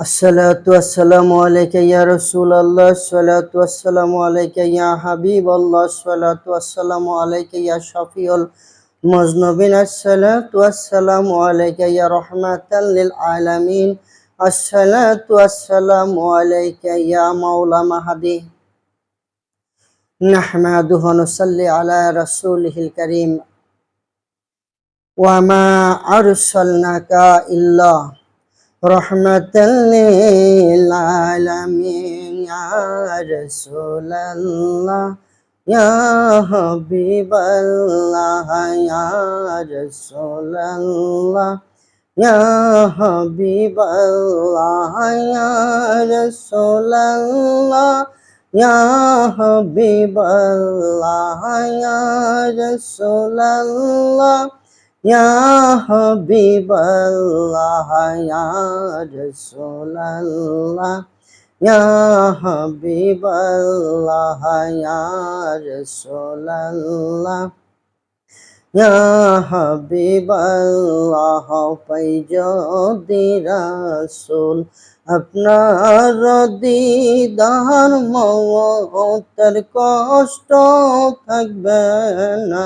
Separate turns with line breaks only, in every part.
الصلاة والسلام عليك يا رسول الله الصلاة والسلام عليك يا حبيب الله الصلاة والسلام عليك يا شفيع المذنبين الصلاة والسلام عليك يا رحمة للعالمين الصلاة والسلام عليك يا مولى مهدي نحمده ونصلي على رسوله الكريم وما أرسلناك إلا رحمة للعالمين يا رسول الله يا حبيب الله يا رسول الله يا حبيب الله يا رسول الله يا حبيب الله يا رسول الله. Ya Habiballah Ya Rasulallah Ya Habiballah Ya Rasulallah Ya Habiballah Paijodi Rasul আপনার দিদার মতার কষ্ট থাকবে না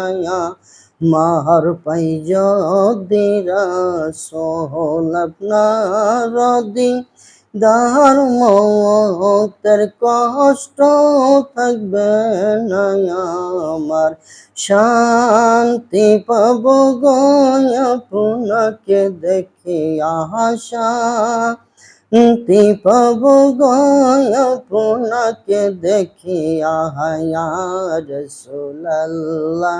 মার পাই যদি রাসূল আপনার দিদার মওতের কষ্ট থাকবে না আমার। শান্তি পাব গো আপনাকে দেখে আশা। শান্তি পাব গো আপনাকে দেখে আহায়া রসুল্লাহ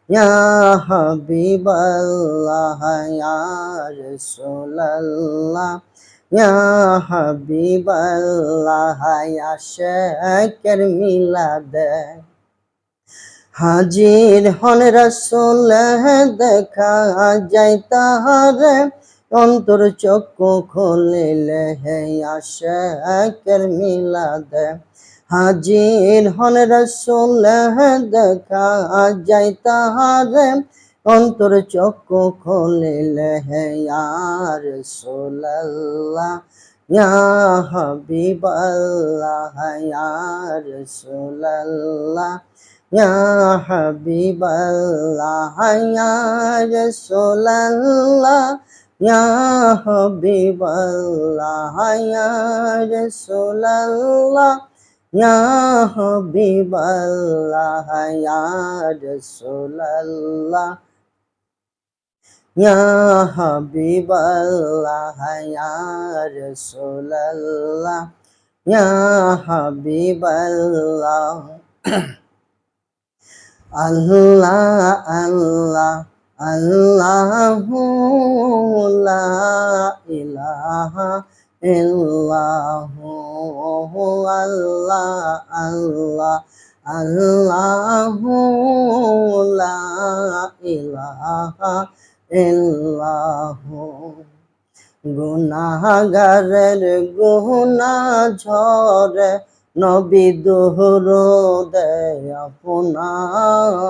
ইয়া হাবিবাল্লাহ, ইয়া রসুল্লাহ ইয়া হাবিবাল্লাহ, ইয়া শেখের মিলাদে। হাজির হন রসুল, দেখা যায় তাহারে, অন্তর চক্ষু খুলিলে, হে আশেকের মিলাদে। হাজির হন রসুল দেখা যায় তাহারে অন্তর চক্ষু খুলিলে হে আর সোল্লাহ ইয়া হাবিবাল্লাহ, ইয়া রাসূলুল্লাহ, ইয়া হাবিবাল্লাহ, ইয়া রাসূলুল্লাহ, ইয়া হাবিবাল্লাহ, ইয়া রাসূলুল্লাহ। ইয়া হাবিবাল্লাহ, ইয়া রাসূলুল্লাহ। ইয়া হাবিবাল্লাহ, ইয়া রাসূলুল্লাহ। ইয়া হাবিবাল্লাহ। আল্লাহ আল্লাহ, আল্লাহু লা ইলাহা ইল্লাহু আল্লাহ আল্লাহ আল্লাহু লা ইলাহা ইল্লাহু গুনাহগারের গুনা ঝরে নবী দোহর দেয় আপনার।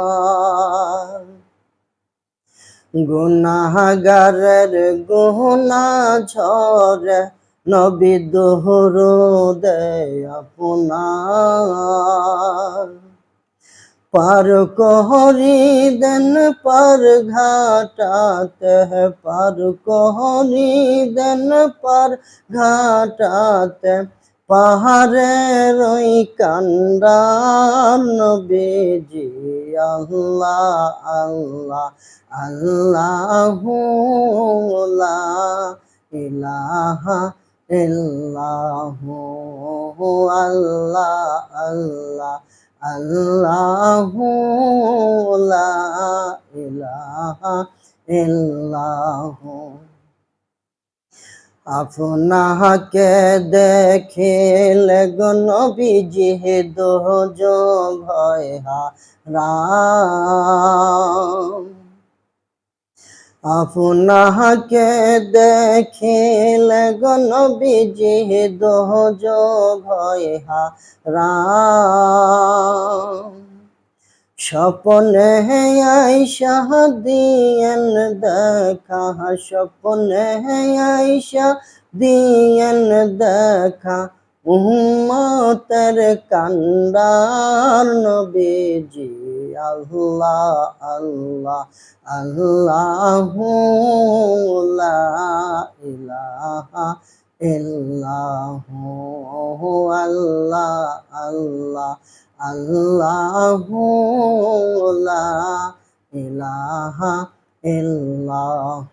গুনা ঝরে নবী দোহর দেয় আপনার। পার কহরি দেন, পার ঘাটাতে পার কহরি দেন, পার ঘাটাতে পাহাড়ে রই কান্ডার নবীজি। আল্লাহ আল্লাহ আল্লাহ ইলাহা ইল্লাহু আল্লাহ আল্লাহ আল্লাহু লা ইলাহা ইল্লাহু। আপনাকে দেখিলে গণবিজি দোজ ভয় রাম আপনাকে দেখিলে গণবিজি দোজ ভয় রাম স্বপনে আইসা দিয়েন দেখা স্বপনে আইসা দিয়েন দেখা উম্মতের কান্ডার নবীজি আল্লাহ আল্লাহ আল্লাহ ইলাহা ইল্লাহু আল্লাহ আল্লাহ আল্লাহ ইলাহা ইল্লাহ।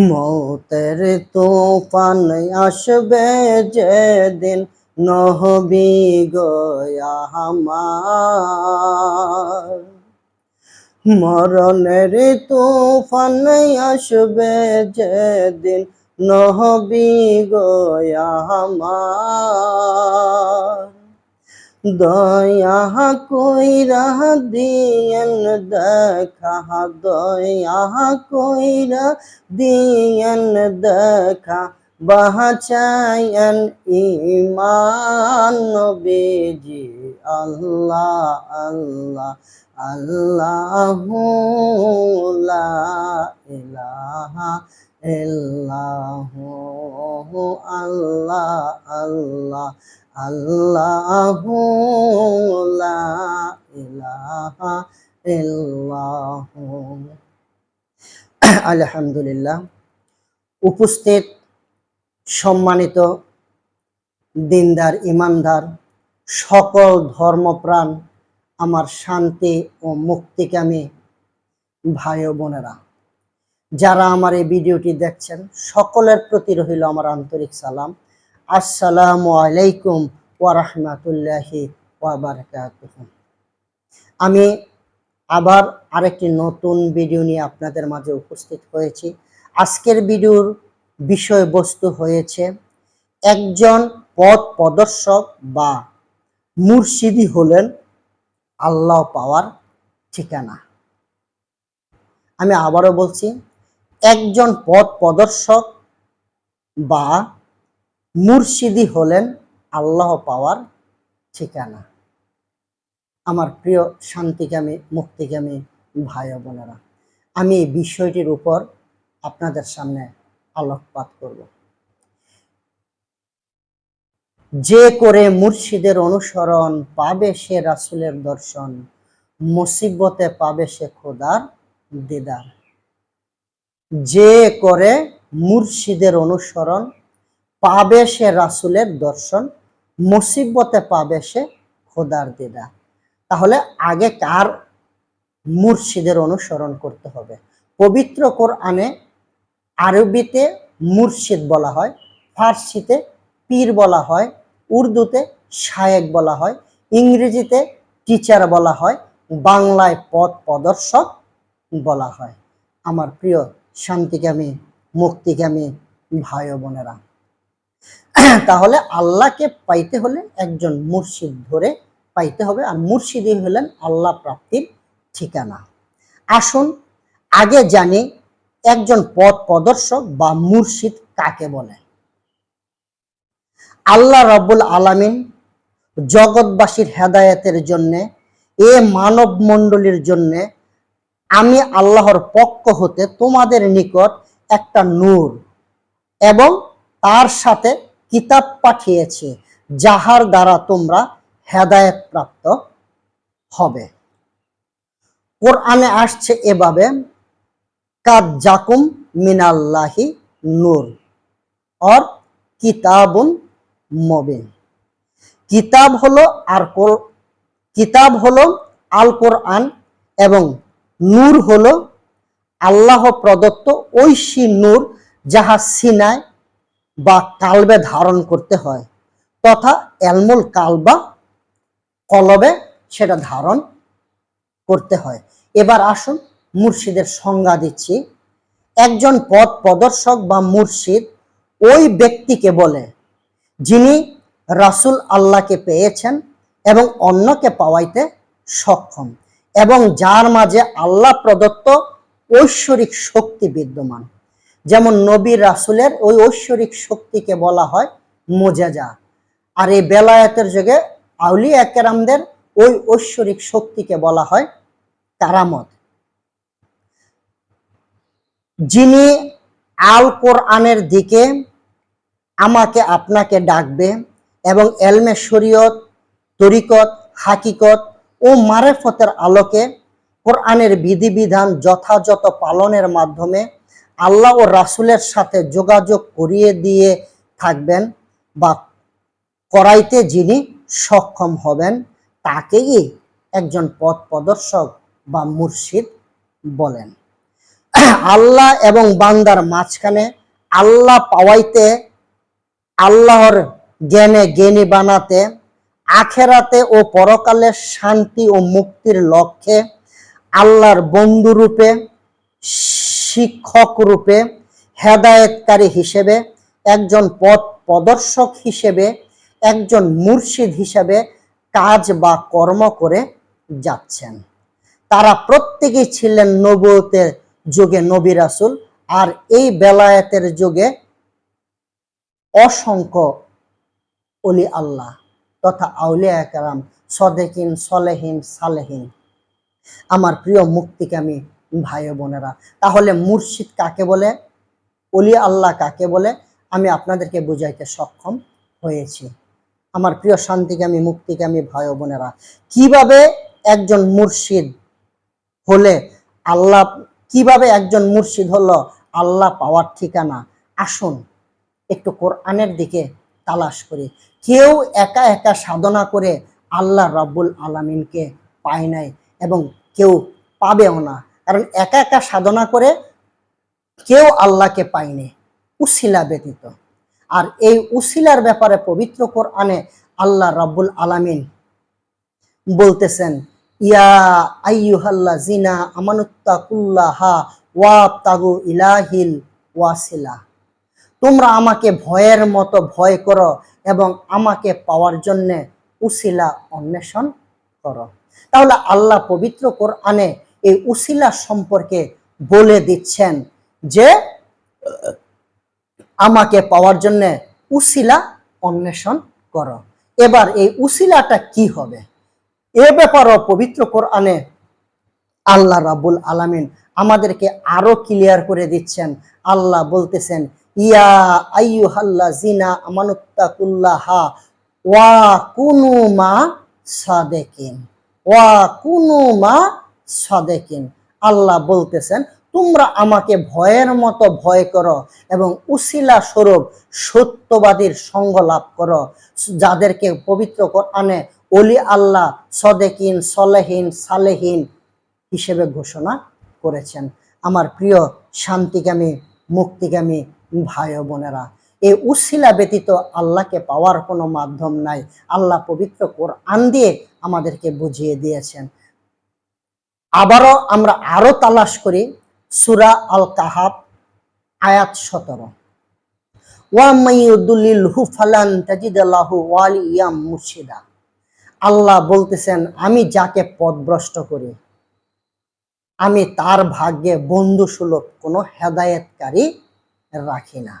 মৌতের তুফান আসবে যেদিন নহবি আমার মরণের তুফান আসবে যেদিন নহবি গয়া আমার দয়া কইরা দিয়েন, দেখা দয়া কইরা দিয়েন, দেখা বাঁচায়েন ইমান বেজি আল্লাহ আল্লাহ আল্লাহ লা ইলাহা আল্লাহ আল্লাহ আল্লাহ ইলাহা আলহামদুলিল্লাহ। উপস্থিত, সম্মানিত দিনদার, ইমানদার, সকল ধর্মপ্রাণ, আমার শান্তি ও মুক্তিকামী ভাই ও বোনেরা, যারা আমার এই ভিডিওটি দেখছেন, সকলের প্রতি রহিল আমার আন্তরিক সালাম। আসসালামু আলাইকুম ওয়া রাহমাতুল্লাহি ওয়া বারাকাতুহু। আমি আবার আরেকটি নতুন ভিডিও নিয়ে আপনাদের মাঝে উপস্থিত হয়েছি। আজকের ভিডিওর বিষয়বস্তু হয়েছে, একজন পথ প্রদর্শক বা মুর্শিদি হলেন আল্লাহ পাওয়ার ঠিকানা। আমি আবারও বলছি, একজন পথ প্রদর্শক বা মুর্শিদি হলেন আল্লাহ পাওয়ার ঠিকানা। আমার প্রিয় শান্তিকামী মুক্তিকামী ভাই বোনেরা, আমি এই বিষয়টির উপর আপনাদের সামনে আলোকপাত করব। যে করে মুর্শিদের অনুসরণ পাবে সে রাসুলের দর্শন, মুসিবতে পাবে সে খোদার দিদার। যে করে মুর্শিদের অনুসরণ পাবে সে রাসুলের দর্শন, মুসিবতে পাবে সে খোদার দিদা। তাহলে আগে কার মুর্শিদের অনুসরণ করতে হবে? পবিত্র কোরআনে আরবিতে মুর্শিদ বলা হয়, ফার্সিতে পীর বলা হয়, উর্দুতে শায়েক বলা হয়, ইংরেজিতে টিচার বলা হয়, বাংলায় পথ প্রদর্শক বলা হয়। আমার প্রিয় শান্তিকামী, মুক্তিকামী ভাই বোনেরা তাহলে আল্লাহকে পাইতে হলে একজন মুর্শিদ ধরে পাইতে হবে। আর মুর্শিদই হলেন আল্লাহ প্রাপ্তির ঠিকানা। আসুন, আগে জানি একজন পথ প্রদর্শক বা মুর্শিদ কাকে বলে। আল্লাহ রব্বুল আলামিন জগৎবাসীর হেদায়েতের জন্য, এ মানব মণ্ডলীর জন্য আমি আল্লাহর পক্ষ হতে তোমাদের নিকট একটা নূর এবং তার সাথে কিতাব পাঠিয়েছে, যাহার দ্বারা তোমরা হেদায়েত প্রাপ্ত হবে। কোরআনে আসছে এভাবে, কাদ জাকুম মিনাল্লাহি নূর অর কিতাবুন মবিন কিতাব হলো আর কিতাব হলো আল কোরআন এবং নূর হলো আল্লাহ প্রদত্ত ঐশী নূর, যাহা সিনায় বা কালবে ধারণ করতে হয়, তথা এলমুল কালবা কলবে সেটা ধারণ করতে হয়। এবার আসুন মুর্শিদের সংজ্ঞা দিচ্ছি। একজন পথ প্রদর্শক বা মুর্শিদ ওই ব্যক্তিকে বলে, যিনি রাসূল আল্লাহকে পেয়েছেন এবং অন্যকে পাওয়াইতে সক্ষম এবং যার মাঝে আল্লাহ প্রদত্ত ঐশ্বরিক শক্তি বিদ্যমান। যেমন নবী রাসুলের ওই ঐশ্বরিক শক্তিকে বলা হয় মোজাজা। আর এই বেলায়েতের যুগে আউলি কেরামদের ওই ঐশ্বরিক শক্তিকে বলা হয় কারামত। যিনি আল কোরআনের দিকে আমাকে আপনাকে ডাকবে এবং এলমে শরীয়ত, তরিকত, হাকিকত ও মারেফতের আলোকে কোরআনের বিধিবিধান যথাযথ পালনের মাধ্যমে আল্লাহ ও রাসূলের সাথে যোগাযোগ করিয়ে দিয়ে থাকবেন বা করাইতে যিনি সক্ষম হবেন, তাকেই একজন পথ প্রদর্শক বা মুর্শিদ বলেন। আল্লাহ এবং বান্দার মাঝখানে আল্লাহ পাওয়াইতে, আল্লাহর জ্ঞানে জ্ঞানী বানাতে, আখেরাতে ও পরকালের শান্তি ও মুক্তির লক্ষ্যে আল্লাহর বন্ধু রূপে শিক্ষক রূপে হেদায়েতকারী হিসেবে, একজন পথ প্রদর্শক হিসেবে, একজন মুর্শিদ হিসেবে কাজ বা কর্ম করে যাচ্ছেন। তারা প্রত্যেকেই ছিলেন নবতের যুগে নবী রাসূল, আর এই বেলায়েতের যুগে অসংখ্য অলি আল্লাহ তথা আউলিয়া কারাম সদেকিন, সলেহীন, সালেহীন। আমার প্রিয় মুক্তিকামী ভাই বোনেরা। তাহলে মুর্শিদ কাকে বলে? অলি আল্লাহ কাকে বলে? আমি আপনাদেরকে বুঝাইতে সক্ষম হয়েছি। আমার প্রিয় শান্তিকামী মুক্তিকামী ভাই বোনেরা, কীভাবে একজন মুর্শিদ হলে আল্লাহ, কীভাবে একজন মুর্শিদ হলো আল্লাহ পাওয়ার ঠিকানা? আসুন, একটু কোরআনের দিকে তালাশ করি। কেউ একা একা সাধনা করে আল্লাহ রাব্বুল আলামিনকে পায় নাই এবং কেউ পাবেও না। কারণ একা একা সাধনা করে কেউ আল্লাহকে পায়নি, উসিলা ব্যতীত। আর এই উসিলার ব্যাপারে পবিত্র কোরআনে আল্লাহ রাব্বুল আলামিন বলতেছেন, ইয়া আইয়ুহাল্লা জিনা আমানুত্তাকুল্লাহা ওয়া তাগু ইলাহিল ওয়াসিলা। তোমরা আমাকে ভয়ের মতো ভয় করো এবং আমাকে পাওয়ার জন্য উসিলা অন্বেষণ করো। তাহলে আল্লাহ পবিত্র কোরআনে এই উসিলা সম্পর্কে বলে দিচ্ছেন যে আমাকে পাওয়ার জন্য উসিলা অন্বেষণ করো। এবার এই উসিলাটা কি হবে? এ ব্যাপারও পবিত্র কোরআনে আল্লাহ রাবুল আলামিন আমাদেরকে আরও ক্লিয়ার করে দিচ্ছেন। আল্লাহ বলতেছেন, ইয়া আইয়ুহাল্লা জিনা আমানুত্তাকুল্লাহা ওয়া কুনু মা সাদেকিন। ওয়া কুনু মা সাদেকিন। আল্লাহ বলতেছেন, তোমরা আমাকে ভয়ের মতো ভয় করো এবং উসিলা স্বরূপ সত্যবাদীর সঙ্গ লাভ করো। যাদেরকে পবিত্র কোরআনে অলি আল্লাহ সদেকিন, সলেহীন, সালেহীন হিসেবে ঘোষণা করেছেন। আমার প্রিয় শান্তিকামী, মুক্তিকামী ভাই বোনেরা, এই উসিলা ব্যতীত আল্লাহকে পাওয়ার কোনো মাধ্যম নাই। আল্লাহ পবিত্র কোরআন দিয়ে আমাদেরকে বুঝিয়ে দিয়েছেন। আবারও আমরা আরও তালাশ করি সুরা আল কাহাব আয়াত সতেরো। আল্লাহ বলতেছেন, আমি যাকে পথভ্রষ্ট করি, আমি তার ভাগ্যে বন্ধু সুলভ কোনো হেদায়েতকারী রাখি না।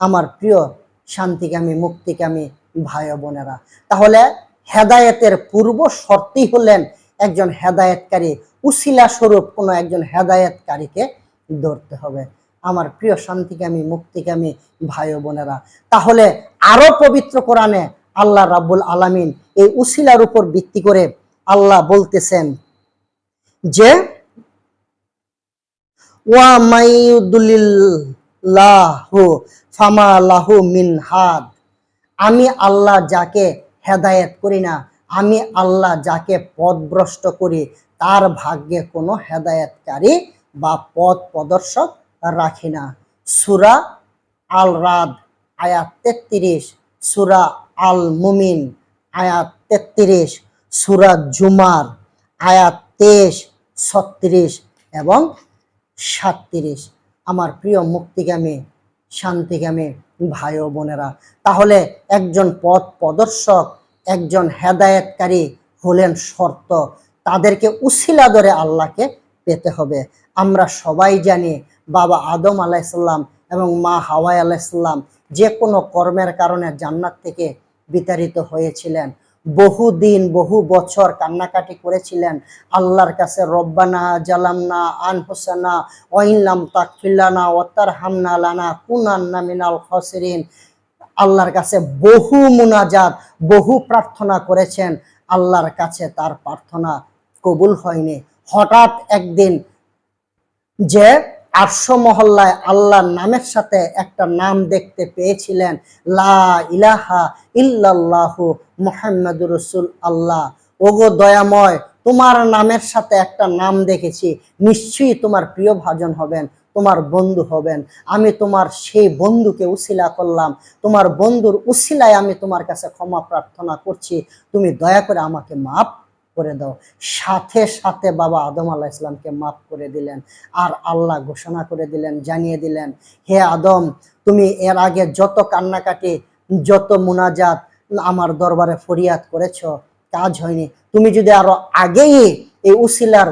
আমার প্রিয় শান্তিকামী, মুক্তিকামী ভাই বোনেরা, তাহলে হেদায়েতের পূর্ব শর্তি হলেন একজন হেদায়েতকারী উসিলা স্বরূপ কোনো একজন হেদায়েতকারীকে ধরতে হবে। আমার প্রিয় শান্তিকামী, মুক্তিকামী ভাই বোনেরা, তাহলে আরও পবিত্র কোরআনে আল্লাহ রাব্বুল আলামিন এই উসিলার উপর ভিত্তি করে আল্লাহ বলতেছেন যে, ওয়া মাইয়ুদুলিল্লাহু ফামা লাহু মিন হাদ। আমি আল্লাহ যাকে হেদায়েত করি না, আমি আল্লাহ যাকে পথভ্রষ্ট করি তার ভাগ্যে কোনো হেদায়েতকারী বা পথ প্রদর্শক রাখি না। সুরা আল রাদ আয়াত তেত্রিশ। সুরা আল মুমিন আয়াত তেত্রিশ। সুরা জুমার, আয়াত তেইশ, ছত্রিশ এবং সাতত্রিশ। আমার প্রিয় মুক্তিগামী, শান্তিগামী ভাই ও বোনেরা, তাহলে একজন পথ প্রদর্শক, একজন হেদায়েতকারী হলেন শর্ত। তাদেরকে উসিলা ধরে আল্লাহকে পেতে হবে। আমরা সবাই জানি বাবা আদম আলাইসাল্লাম এবং মা হাওয়াই আলাইসাল্লাম যে কোনো কর্মের কারণে জান্নাত থেকে বিতাড়িত হয়েছিলেন। বহু দিন বহু বছর কান্নাকাটি করেছিলেন। আল্লাহর কাছে রব্বানা জালামনা আন হোসেনা ওয়াইনলাম তাকফিল্লানা ওয়াত্তার হামনা লানা কুনান্না মিনাল খসরিন। আল্লাহর কাছে বহু মুনাজাত, বহু প্রার্থনা করেছেন। আল্লাহর কাছে তার প্রার্থনা কবুল হয়নি। হঠাৎ একদিন যে আটশো মহল্লায় আল্লাহর নামের সাথে একটা নাম দেখতে পেয়েছিলেন, লা ইলাহা ইল্লাল্লাহু মুহাম্মাদুর রসুল আল্লাহ ওগো দয়াময়, তোমার নামের সাথে একটা নাম দেখেছি, নিশ্চয়ই তোমার প্রিয় ভাজন হবেন, তোমার বন্ধু হবেন। আমি তোমার সেই বন্ধুকে উসিলা করলাম, তোমার বন্ধুর উসিলায় আমি তোমার কাছে ক্ষমা প্রার্থনা করছি। তুমি দয়া করে আমাকে মাফ করে দাও। সাথে সাথে বাবা আদম আল্লাহ ইসলামকে মাফ করে দিলেন। আর আল্লাহ ঘোষণা করে দিলেন, জানিয়ে দিলেন, হে আদম, তুমি এর আগে যত কান্নাকাটি, যত মুনাজাত আমার দরবারে ফরিয়াদ করেছ, কাজ হয়নি। তুমি যদি আরও আগেই এই উসিলার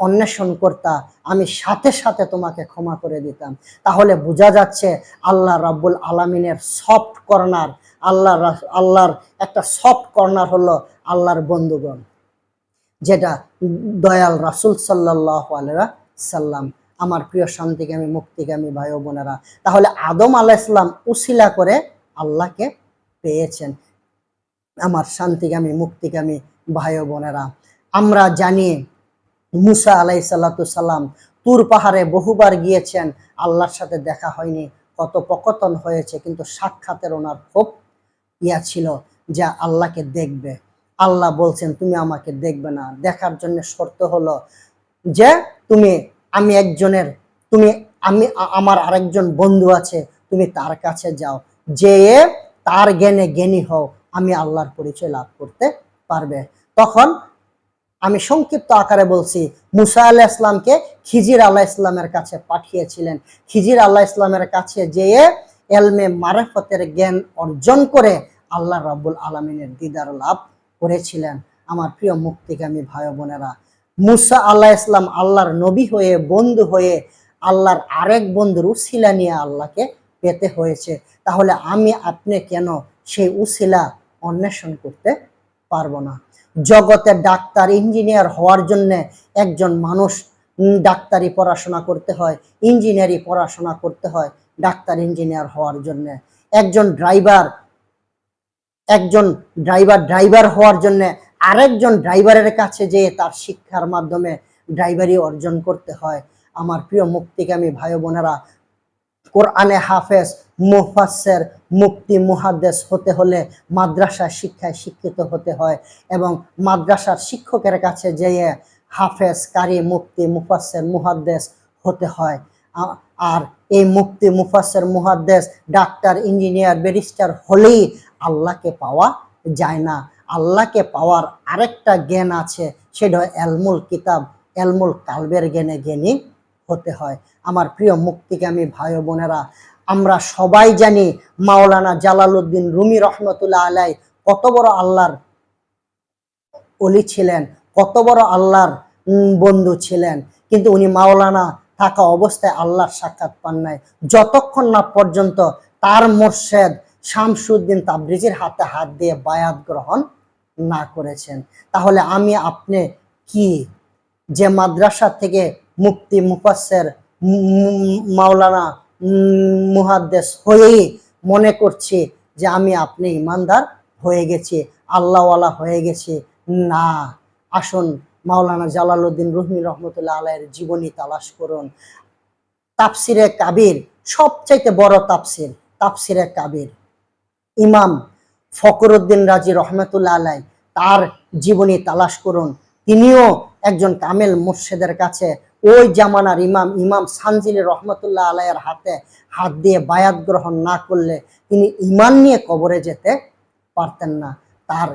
অন্বেষণ করতা, আমি সাথে সাথে তোমাকে ক্ষমা করে দিতাম। তাহলে বোঝা যাচ্ছে আল্লাহ রাব্বুল আলামিনের সফট কর্নার আল্লাহ আল্লাহর একটা সফট কর্নার হলো আল্লাহর বন্ধুগণ। যেটা দয়াল রাসুল সাল্লাহ সাল্লাম আমার প্রিয় শান্তিকামী, মুক্তিকামী ভাই বোনেরা, তাহলে আদম আলাহ ইসলাম করে আল্লাহকে পেয়েছেন, আমার শান্তিকামী, মুক্তিকামী ভাই বোনেরা। আমরা জানি মুসা আলাই সাল্লাম তুর পাহাড়ে বহুবার গিয়েছেন, আল্লাহর সাথে দেখা হয়নি কত পকতন হয়েছে, কিন্তু সাক্ষাতের ওনার খুব ইয়া ছিল যা আল্লাহকে দেখবে। আল্লাহ বলছেন, তুমি আমাকে দেখবে না। দেখার জন্য শর্ত হলো যে, তুমি, আমি একজনের, তুমি, আমি, আমার আরেকজন বন্ধু আছে, তুমি তার কাছে যাও। যেয়ে তার জ্ঞানে জ্ঞানী হও, আমি আল্লাহর পরিচয় লাভ করতে পারবে। তখন আমি সংক্ষিপ্ত আকারে বলছি, মুসা আল্লাহ ইসলামকে খিজির আল্লাহ ইসলামের কাছে পাঠিয়েছিলেন। খিজির আল্লাহ ইসলামের কাছে যেয়ে এলমে মারেফতের জ্ঞান অর্জন করে আল্লাহ রাব্বুল আলমিনের দিদার লাভ করেছিলেন। আমার প্রিয় মুক্তিকামী ভাই বোনেরা, মুসা আল্লাহ ইসলাম আল্লাহর নবী হয়ে, বন্ধু হয়ে, আল্লাহর আরেক বন্ধুর উসিলা নিয়ে আল্লাহকে পেতে হয়েছে। তাহলে আমি আপনি কেন সেই উসিলা অন্বেষণ করতে পারব না? জগতে ডাক্তার, ইঞ্জিনিয়ার হওয়ার জন্য একজন মানুষ ডাক্তারি পড়াশোনা করতে হয়, ইঞ্জিনিয়ারি পড়াশোনা করতে হয়, ডাক্তার, ইঞ্জিনিয়ার হওয়ার জন্য। একজন ড্রাইভার একজন ড্রাইভার ড্রাইভার হওয়ার জন্য আরেকজন ড্রাইভারের কাছে যেয়ে তার শিক্ষার মাধ্যমে ড্রাইভারি অর্জন করতে হয়। আমার প্রিয় মুক্তিকামী ভাই বোনেরা, কোরআনে হাফেজ মুফাসের মুক্তি মুহাদ্দেস হতে হলে মাদ্রাসা শিক্ষায় শিক্ষিত হতে হয় এবং মাদ্রাসার শিক্ষকের কাছে যেয়ে হাফেজ, কারি মুক্তি মুফাসের মুহাদ্দেস হতে হয়। আর এই মুক্তি মুফাসের মুহাদ্দেস, ডাক্তার, ইঞ্জিনিয়ার, ব্যারিস্টার হলেই আল্লাহকে পাওয়া যায় না। আল্লাহকে পাওয়ার আরেকটা জ্ঞান আছে, সেটা এলমুল কিতাব। এলমুল কালবের জ্ঞানে জ্ঞানী হতে হয়। আমার প্রিয় মুক্তিকামী ভাই বোনেরা, আমরা সবাই জানি মাওলানা জালালউদ্দিন রুমি রহমতুল্লাহ আলাই কত বড় আল্লাহর অলি ছিলেন, কত বড় আল্লাহর বন্ধু ছিলেন। কিন্তু উনি মাওলানা থাকা অবস্থায় আল্লাহর সাক্ষাৎ পান নাই। যতক্ষণ না পর্যন্ত তার মোর্শেদ শামসুদ্দিন তাবরিজির হাতে হাত দিয়ে বায়াত গ্রহণ না করেছেন। তাহলে আমি আপনি কি যে মাদ্রাসা থেকে মুক্তি মুফাসের মাওলানা, মুহাদ্দেস হয়েই মনে করছি যে আমি আপনি ইমানদার হয়ে গেছি, আল্লাহওয়ালা হয়ে গেছি। না, আসুন মাওলানা জালালউদ্দিন রুহমি রহমতুল্লাহ আলাইয়ের জীবনী তালাশ করুন। তাফসিরে কাবির, সবচাইতে বড় তাফসির, তাফসিরে কাবির। ইমাম ফকরুদ্দিন রাজি রহমতুল্লাহ আলাই তার জীবনী তালাশ করুন। তিনিও একজন কামেল মুর্শেদের কাছে ওই জামানার ইমাম ইমাম সানজিল রহমতুল্লাহ আলাইয়ের হাতে হাত দিয়ে বায়াত গ্রহণ না করলে তিনি ইমান নিয়ে কবরে যেতে পারতেন না। তার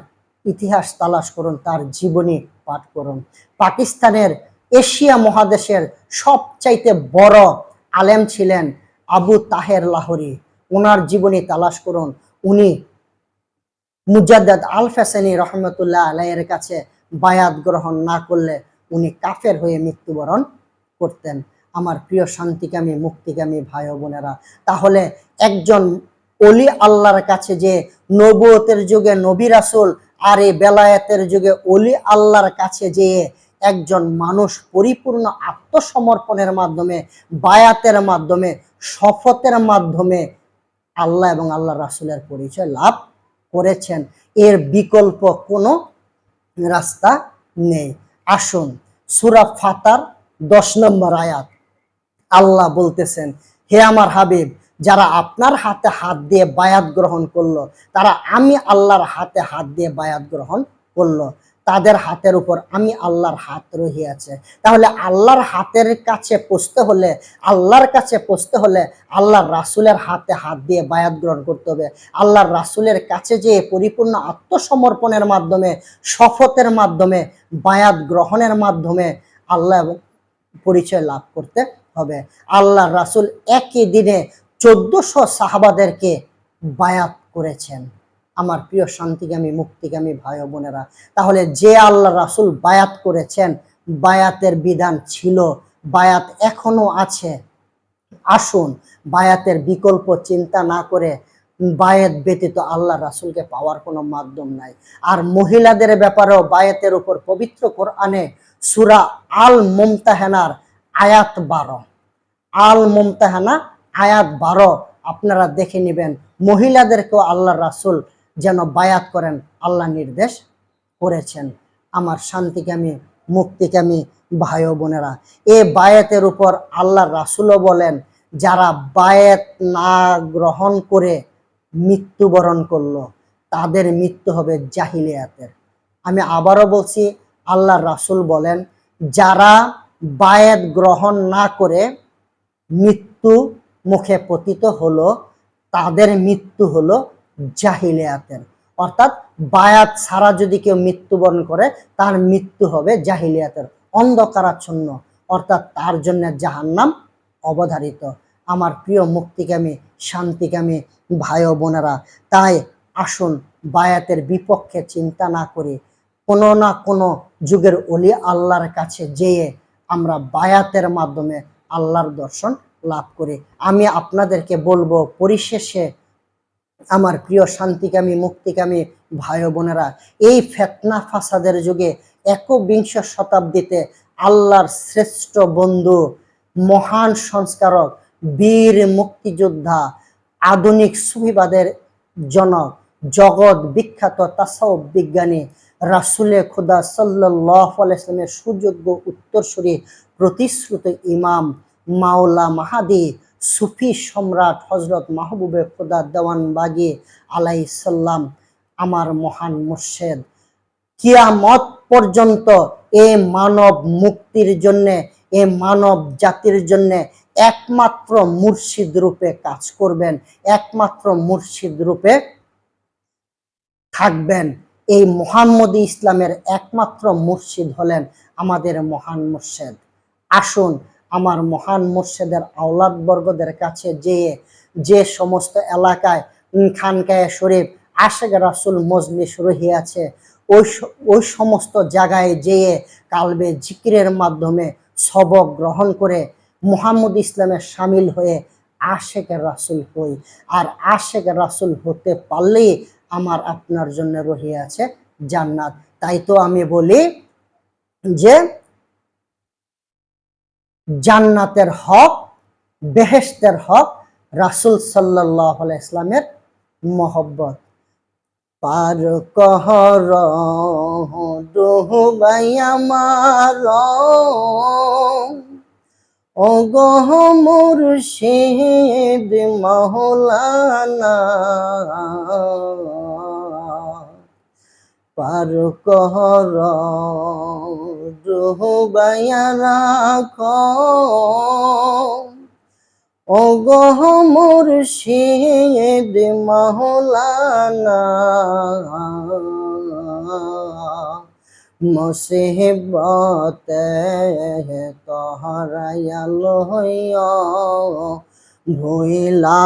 ইতিহাস তালাশ করুন, তার জীবনী পাঠ করুন। পাকিস্তানের এশিয়া মহাদেশের সবচাইতে বড় আলেম ছিলেন আবু তাহের লাহরি। ওনার জীবনী তালাশ করুন উনি মুজাদ্দাদ আল ফেসানি রহমতুল্লাহ আলাইয়ের কাছে বায়াত গ্রহণ না করলে উনি কাফের হয়ে মৃত্যুবরণ করতেন। আমার প্রিয় শান্তিকামী, মুক্তিকামী ভাই বোনেরা, তাহলে একজন অলি আল্লাহর কাছে যে নবুয়তের যুগে নবী রাসূল আর এই বেলায়েতের যুগে অলি আল্লাহর কাছে যেয়ে একজন মানুষ পরিপূর্ণ আত্মসমর্পণের মাধ্যমে, বায়াতের মাধ্যমে, শপথের মাধ্যমে আল্লাহ এবং আল্লাহ রাসুলের পরিচয় লাভ করেছেন। এর বিকল্প কোনো রাস্তা নেই। আসুন, সুরা ফাতার দশ নম্বর আয়াত। আল্লাহ বলতেছেন, হে আমার হাবিব, যারা আপনার হাতে হাত দিয়ে বায়াত গ্রহণ করল, তারা আমি আল্লাহর হাতে হাত দিয়ে বায়াত গ্রহণ করল। তাদের হাতের উপর আমি আল্লাহর হাত রহিয়াছে। তাহলে আল্লাহর হাতের কাছে পৌঁছতে হলে, আল্লাহর কাছে পৌঁছতে হলে আল্লাহর রাসুলের হাতে হাত দিয়ে বায়াত গ্রহণ করতে হবে। আল্লাহর রাসুলের কাছে যে পরিপূর্ণ আত্মসমর্পণের মাধ্যমে, শপথের মাধ্যমে, বায়াত গ্রহণের মাধ্যমে আল্লাহ পরিচয় লাভ করতে হবে। আল্লাহ রাসূল একই দিনে চোদ্দশো সাহাবাদেরকে বায়াত করেছেন। আমার প্রিয় শান্তিগামী, মুক্তিগামী ভাই বোনেরা। তাহলে যে আল্লাহ রাসূল বায়াত করেছেন, বায়াতের বিধান ছিল, বায়াত এখনও আছে, আসুন। বায়াতের বিকল্প চিন্তা না করে বায়াত ব্যতীত আল্লাহ রাসূলকে পাওয়ার কোনো মাধ্যম নাই। আর মহিলাদের ব্যাপারেও বায়াতের উপর পবিত্র কোরআনে সুরা আল মুমতাহানার আয়াত বারো। আল মুমতাহানা আয়াত বারো, আপনারা দেখে নেবেন। মহিলাদেরকেও আল্লাহ রাসূল যেন বায়াত করেন আল্লাহ নির্দেশ করেছেন। আমার শান্তিকামী মুক্তিকামী ভাই বোনেরা, এ বায়াতের উপর আল্লাহ রাসূলও বলেন, যারা বায়াত না গ্রহণ করে মৃত্যুবরণ করল, তাদের মৃত্যু হবে জাহিলিয়াতের। আমি আবারও বলছি, আল্লাহ রাসূল বলেন, যারা বায়াত গ্রহণ না করে মৃত্যু মুখে পতিত হলো, তাদের মৃত্যু হলো জাহিলিয়াতের। অর্থাৎ বায়াত ছাড়া যদি কেউ মৃত্যুবরণ করে, তার মৃত্যু হবে জাহিলিয়াতের, অন্ধকারাচ্ছন্ন। অর্থাৎ তার জন্য জাহান্নাম অবধারিত। আমার প্রিয় মুক্তিকামী, শান্তিকামী ভাই বোনেরা, তাই আসুন বায়াতের বিপক্ষে চিন্তা না করে। কোনো না কোনো যুগের অলি আল্লাহর কাছে যেয়ে আমরা বায়াতের মাধ্যমে আল্লাহর দর্শন লাভ করি। আমি আপনাদেরকে বলব, পরিশেষে আমার প্রিয় শান্তিকামী, মুক্তিকামী ভাই বোনেরা, এই ফেতনা ফাসাদের যুগে একবিংশ শতাব্দীতে আল্লাহর শ্রেষ্ঠ বন্ধু, মহান সংস্কারক, বীর মুক্তিযোদ্ধা, আধুনিক সুফিবাদের জনক, জগৎ বিখ্যাত তাসাউফ বিজ্ঞানী রাসুলে খুদা সাল্লাহ সুযোগ্য উত্তরসূরি প্রতিশ্রুত ইমাম মাওলা মাহাদি সুফি সম্রাট হজরত মাহবুবে খুদা আলাই সাল্লাম আমার মহান মুর্শেদ। কিয়ামত পর্যন্ত এ মানব মুক্তির জন্যে, এ মানব জাতির জন্যে একমাত্র মুর্শিদ রূপে কাজ করবেন, একমাত্র মুর্শিদ রূপে থাকবেন। এই মোহাম্মদী ইসলামের একমাত্র মুর্শিদ হলেন আমাদের মহান মুর্শেদ। আসুন আমার মহান মুর্শেদের আওলাদ বর্গদের কাছে যেয়ে যে সমস্ত এলাকায় খানকায় শরীফ আশেখ রাসুল মজলিস রহিয়াছে, ওই ওই সমস্ত জায়গায় যেয়ে কালবে জিকিরের মাধ্যমে সবক গ্রহণ করে মোহাম্মদ ইসলামের সামিল হয়ে আশেখ রাসুল হই। আর আশেখ রাসুল হতে পারলেই আমার আপনার জন্য রহিয়াছে জান্নাত। তাই তো আমি বলি যে জান্নাতের হক, বেহেশতের হক, রাসুল সাল্লাহ ইসলামের মহব্বত। পার কহর ডুবাই আমার। ও গহ মুর্শিদ মহলানা। পার কহর ডুবাইয়া রাখ ও গহ মুর্শিদ মহলানা মুসিবতে তহরায়াল হইয়া ভুইলা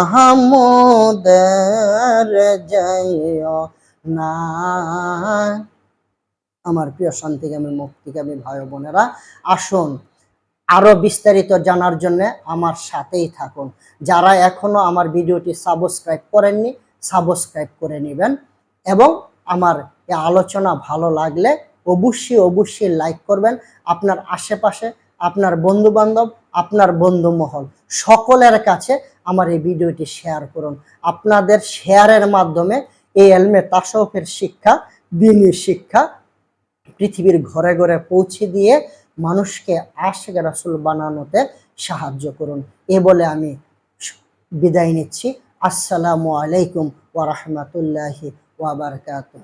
মোদের যাইও না। আমার প্রিয় শান্তিকামী মুক্তিকামী ভাই বোনেরা, আসুন আরও বিস্তারিত জানার জন্য আমার সাথেই থাকুন। যারা এখনও আমার ভিডিওটি সাবস্ক্রাইব করেননি, সাবস্ক্রাইব করে নেবেন এবং আমার এই আলোচনা ভালো লাগলে অবশ্যই অবশ্যই লাইক করবেন। আপনার আশেপাশে, আপনার বন্ধু বান্ধব আপনার বন্ধু মহল সকলের কাছে আমার এই ভিডিওটি শেয়ার করুন। আপনাদের শেয়ারের মাধ্যমে এই এলমে তাসফের শিক্ষা দিনী শিক্ষা পৃথিবীর ঘরে ঘরে পৌঁছে দিয়ে মানুষকে আশেখ রাসুল বানানোতে সাহায্য করুন। এ বলে আমি বিদায় নিচ্ছি। আসসালামু আলাইকুম ওয়া বারাকাতুহু।